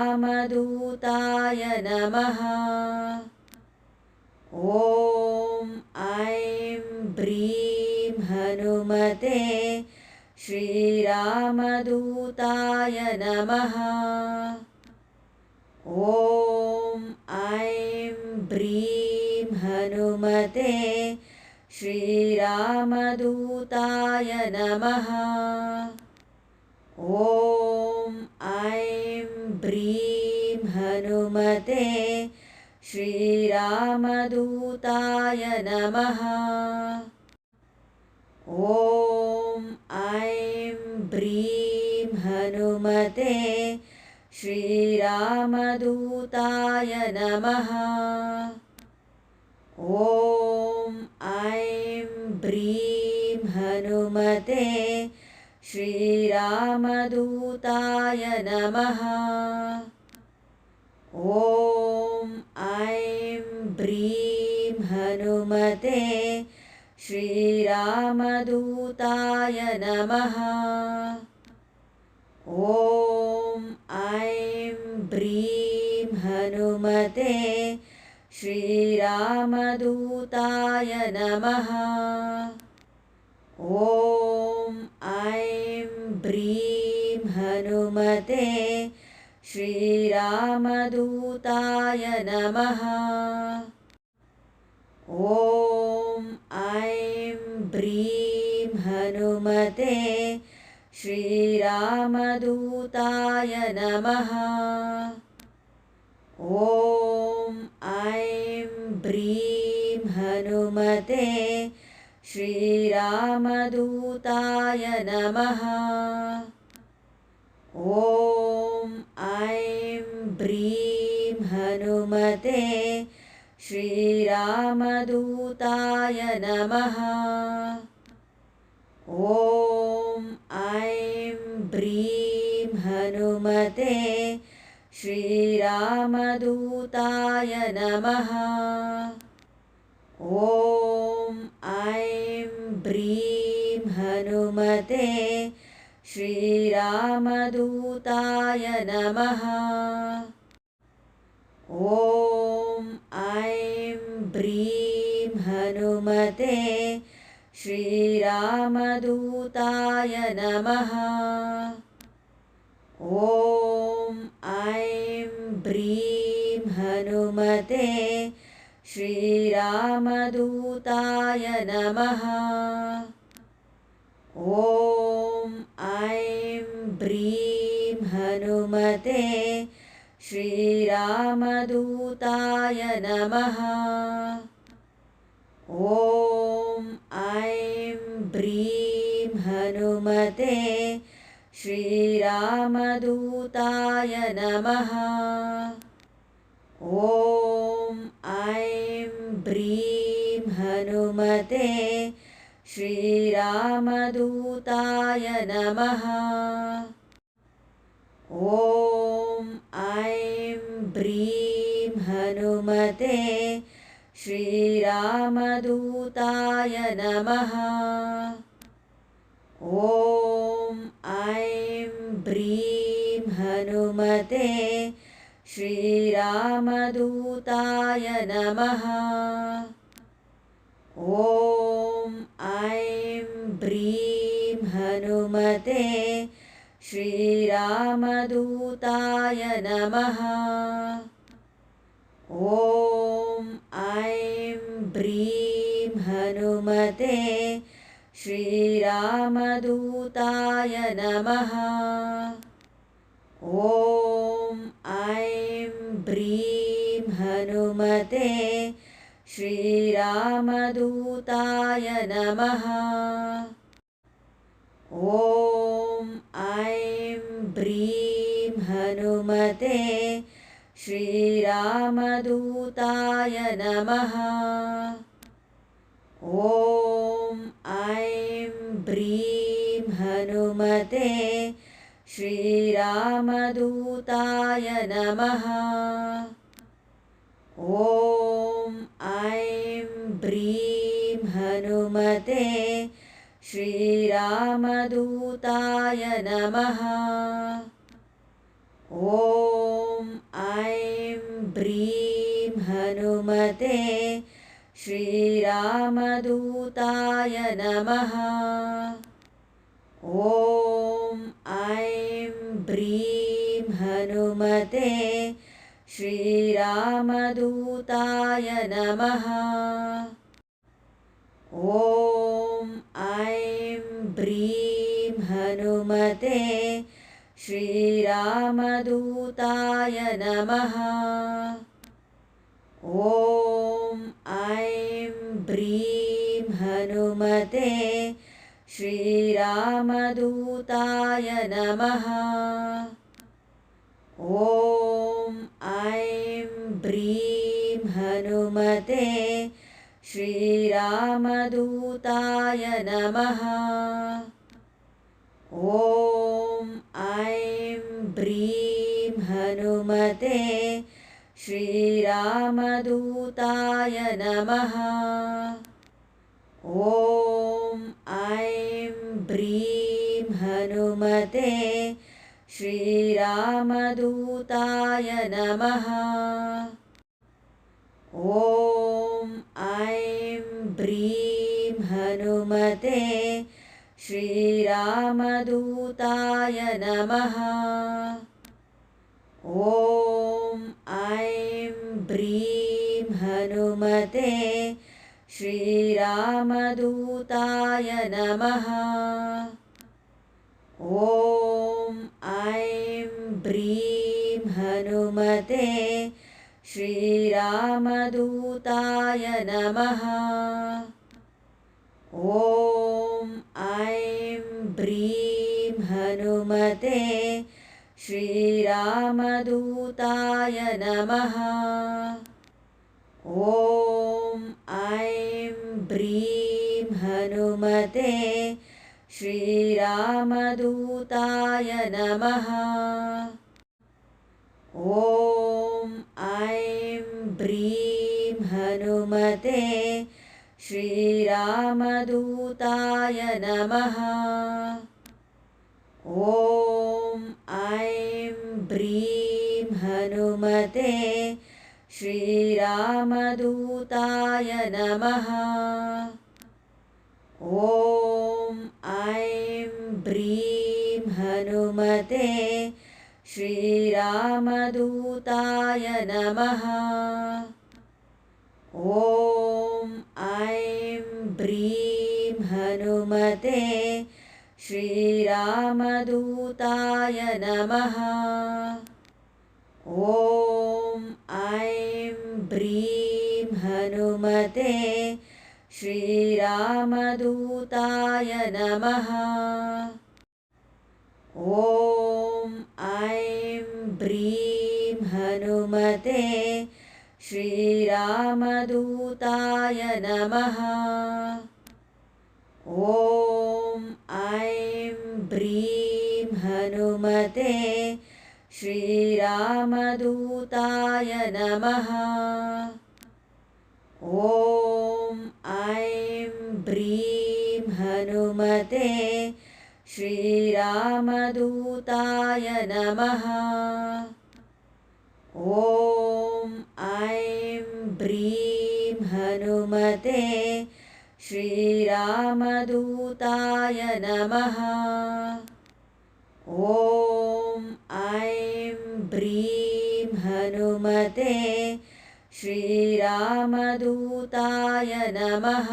श्रीरामदूताय नमः। ॐ ऐं ब्रीं हनुमते श्रीरामदूताय नमः। ॐ ऐं ब्रीं हनुमते श्रीरामदूताय नमः। ॐ ऐं ब्रीं हनुमते श्रीरामदूताय नमः। ॐ ऐं ब्रीं हनुमते श्रीरामदूताय नमः। ॐ ऐं ब्रीं हनुमते श्रीरामदूताय नमः। ॐ ऐं ब्रीं हनुमते श्रीरामदूताय नमः। ॐ ऐं ब्रीं हनुमते श्रीरामदूताय नमः। ॐ ऐं ब्रीं हनुमते श्रीरामदूताय नमः ॐ ऐं ब्रीं हनुमते श्रीरामदूताय नमः ॐ ऐं ब्रीं हनुमते श्रीरामदूताय नमः ॐ ब्रीं हनुमते श्रीरामदूताय नमः। ॐ ऐं ब्रीं हनुमते श्रीरामदूताय नमः। ॐ ऐं ब्रीं हनुमते श्रीरामदूताय नमः। ॐ ऐं ब्रीं हनुमते श्रीरामदूताय नमः। ॐ ऐं ब्रीं हनुमते श्रीरामदूताय नमः। ॐ ऐं ब्रीं हनुमते श्रीरामदूताय नमः ॐ ऐं ब्रीं हनुमते श्रीरामदूताय नमः ॐ ऐं ब्रीं हनुमते श्रीरामदूताय नमः ॐ ब्रीं हनुमते श्रीरामदूताय नमः। ॐ ऐं ब्रीं हनुमते श्रीरामदूताय नमः। ॐ ऐं ब्रीं हनुमते श्रीरामदूताय नमः। ॐ ऐं ब्रीं हनुमते श्रीरामदूताय नमः। ॐ ऐं ब्रीं हनुमते श्रीरामदूताय नमः। ॐ ऐं ब्रीं हनुमते श्रीरामदूताय नमः। ॐ ऐं ब्रीं हनुमते श्रीरामदूताय नमः। ॐ ऐं ब्रीं हनुमते श्रीरामदूताय नमः। ॐ हनुमते श्रीरामदूताय नमः। ॐ ऐं ब्रीं हनुमते श्रीरामदूताय नमः। ॐ ऐं ब्रीं हनुमते श्रीरामदूताय नमः। ॐ ऐं ब्रीं हनुमते श्रीरामदूताय नमः। ॐ ऐं ब्रीं हनुमते श्रीरामदूताय नमः। ॐ ऐं ब्रीं हनुमते श्रीरामदूताय नमः। ॐ ऐं ब्रीं हनुमते श्रीरामदूताय नमः। ॐ ऐं ब्रीं हनुमते श्रीरामदूताय नमः। ॐ श्रीरामदूताय नमः। ॐ ऐं ब्रीं हनुमते श्रीरामदूताय नमः। ॐ ऐं ब्रीं हनुमते श्रीरामदूताय नमः। ॐ ब्रीं हनुमते श्रीरामदूताय नमः। ॐ ऐं ब्रीं हनुमते श्रीरामदूताय नमः। ॐ ऐं ब्रीं हनुमते श्रीरामदूताय नमः। ॐ ऐं ब्रीं हनुमते श्रीरामदूताय नमः। ॐ ऐं ब्रीं हनुमते श्रीरामदूताय नमः। ॐ ब्रीं हनुमते श्रीरामदूताय नमः। ॐ ऐं ब्रीं हनुमते श्रीरामदूताय नमः। ॐ ऐं ब्रीं हनुमते श्रीरामदूताय नमः। ॐ ऐं ब्रीं हनुमते श्रीरामदूताय नमः। ॐ ऐं ब्रीं हनुमते श्रीरामदूताय नमः। श्रीरामदूताय नमः।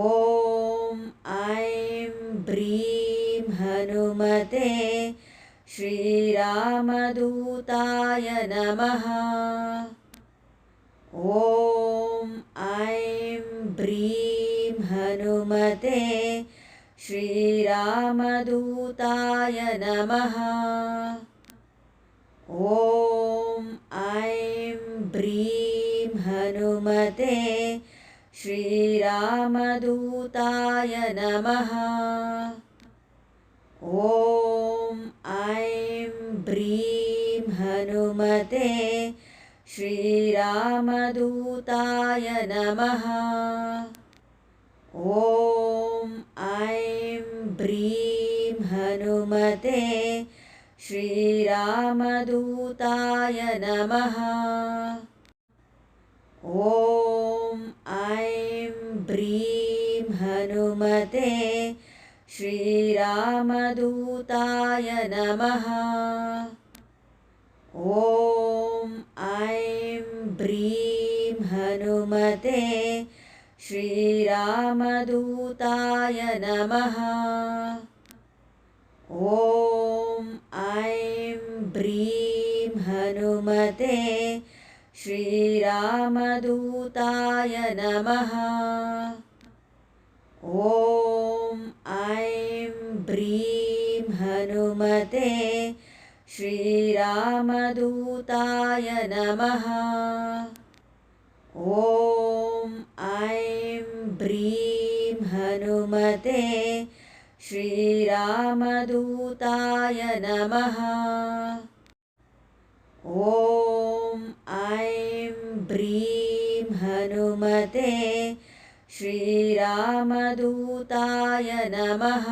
ॐ ऐं ब्रीं हनुमते श्रीरामदूताय नमः। ॐ ऐं ब्रीं हनुमते श्रीरामदूताय नमः। ॐ हनुमते श्रीरामदूताय नमः। ॐ ऐं ब्रीं हनुमते। श्रीरामदूताय नमः। ॐ ऐं ब्रीं हनुमते। श्रीरामदूताय नमः। ॐ ऐं ब्रीं हनुमते श्रीरामदूताय नमः। ॐ ऐं ब्रीं हनुमते श्रीरामदूताय नमः। ॐ ऐं ब्रीं हनुमते श्रीरामदूताय नमः ॐ ऐं ब्रीं हनुमते श्रीरामदूताय नमः ॐ ऐं ब्रीं हनुमते श्रीरामदूताय नमः ॐ ऐं ब्रीं हनुमते श्रीरामदूताय नमः।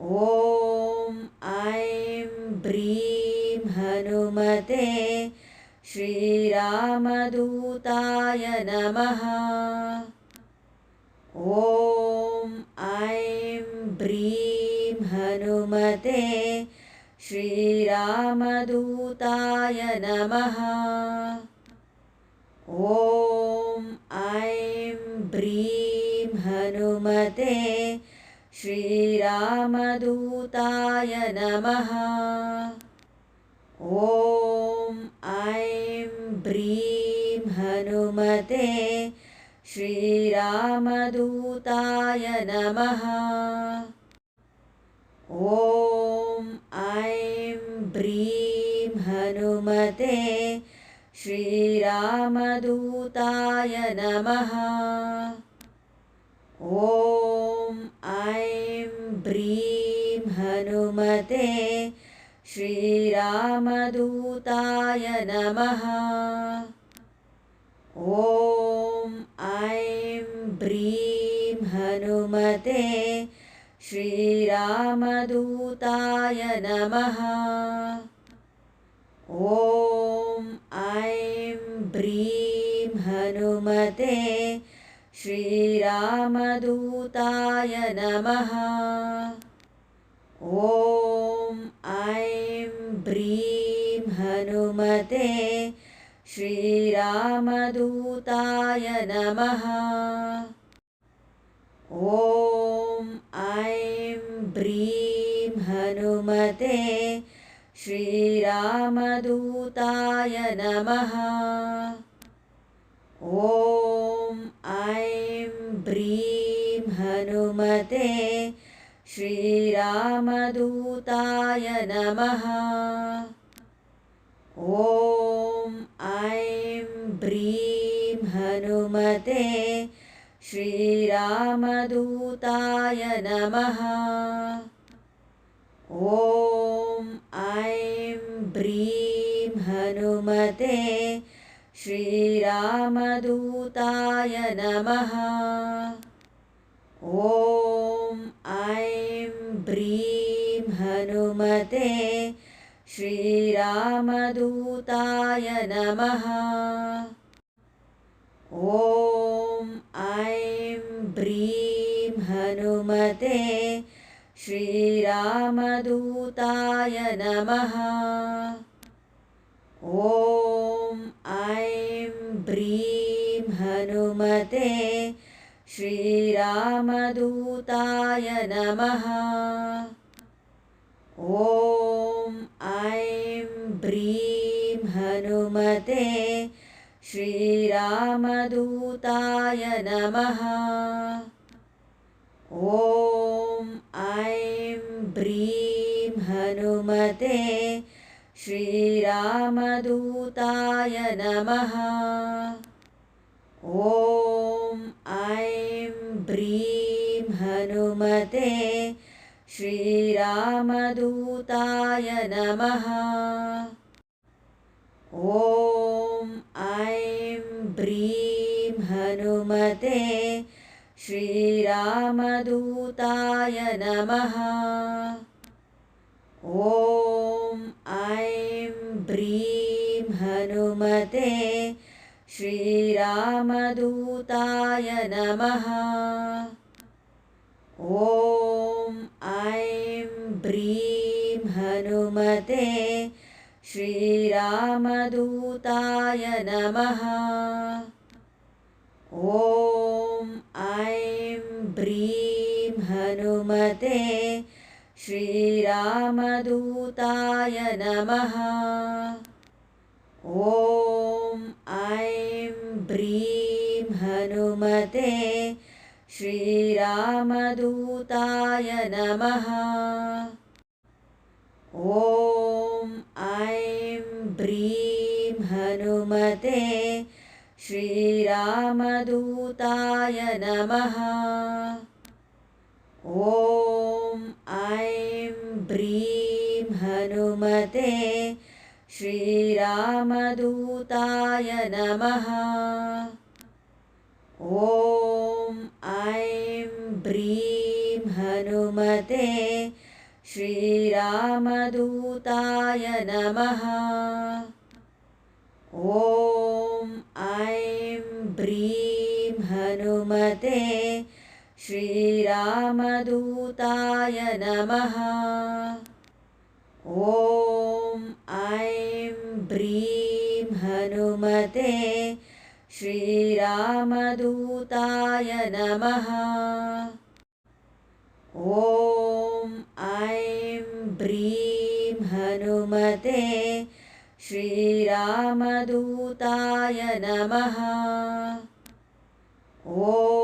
ॐ ऐं ब्रीं हनुमते श्रीरामदूताय नमः। श्रीरामदूताय नमः। ॐ ऐं ब्रीं हनुमते श्रीरामदूताय नमः। ॐ ऐं ब्रीं हनुमते श्रीरामदूताय नमः। ॐ हनुमते श्रीरामदूताय नमः। ॐ ऐं ब्रीं हनुमते। श्रीरामदूताय नमः। ॐ ऐं ब्रीं हनुमते। श्रीरामदूताय नमः। ॐ ऐं ब्रीं हनुमते श्रीरामदूताय नमः। ॐ ऐं ब्रीं हनुमते श्रीरामदूताय नमः। ॐ ऐं ब्रीं हनुमते श्रीरामदूताय नमः। ॐ ऐं ब्रीं हनुमते श्रीरामदूताय नमः। ॐ ऐं ब्रीं हनुमते श्रीरामदूताय नमः। ॐ ऐं ब्रीं हनुमते श्रीरामदूताय नमः ॐ ऐं ब्रीं हनुमते श्रीरामदूताय नमः ॐ ऐं ब्रीं हनुमते श्रीरामदूताय नमः। ॐ ऐं ब्रीं हनुमते श्रीरामदूताय नमः। ॐ ऐं ब्रीं हनुमते श्रीरामदूताय नमः। श्रीरामदूताय नमः। ॐ ऐं ब्रीं हनुमते श्रीरामदूताय नमः। ब्रीं हनुमते श्रीरामदूताय नमः। ॐ हनुमते श्रीरामदूताय नमः। ॐ ऐं ब्रीं हनुमते। श्रीरामदूताय नमः। ॐ ऐं ब्रीं हनुमते। श्रीरामदूताय नमः। ॐ ऐं ब्रीं हनुमते श्रीरामदूताय नमः। ॐ ऐं ब्रीं हनुमते श्रीरामदूताय नमः। ॐ ऐं ब्रीं हनुमते श्रीरामदूताय नमः ॐ ऐं ब्रीं हनुमते श्रीरामदूताय नमः ॐ ऐं ब्रीं हनुमते श्रीरामदूताय नमः ॐ ऐं ब्रीं हनुमते श्रीरामदूताय नमः ॐ ऐं ब्रीं हनुमते श्रीरामदूताय नमः ॐ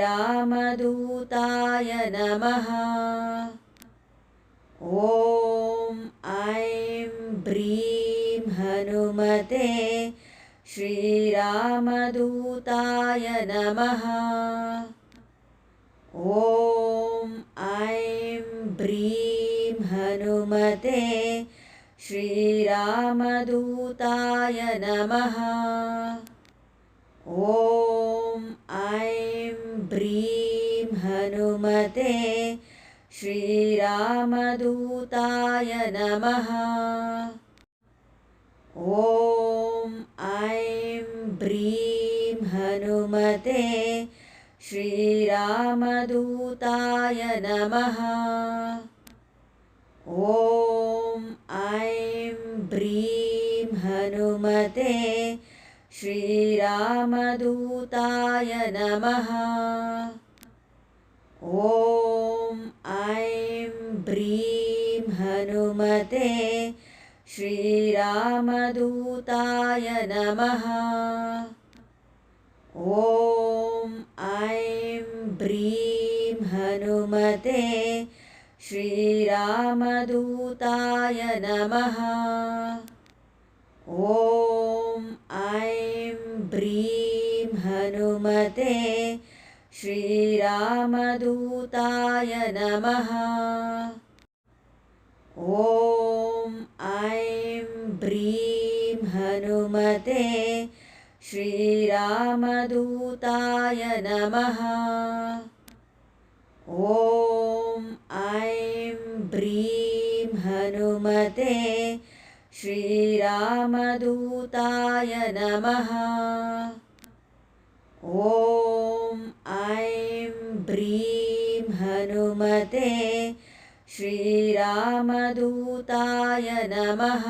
श्रीरामदूताय नमः। ॐ ऐं ब्रीं हनुमते श्रीरामदूताय नमः। ॐ ऐं ब्रीं हनुमते श्रीरामदूताय नमः। ॐ ब्रीं हनुमते श्रीरामदूताय नमः। ॐ ऐं ब्रीं हनुमते श्रीरामदूताय नमः। ॐ ऐं ब्रीं हनुमते श्रीरामदूताय नमः। ॐ ऐं ब्रीं हनुमते श्रीरामदूताय नमः। ॐ ऐं ब्रीं हनुमते श्रीरामदूताय नमः। ॐ ऐं हनुमते श्रीरामदूताय नमः। ॐ ऐं ब्रीं हनुमते श्रीरामदूताय नमः। ॐ ऐं ब्रीं हनुमते श्रीरामदूताय नमः। ॐ ऐं ब्रीं हनुमते श्रीरामदूताय नमः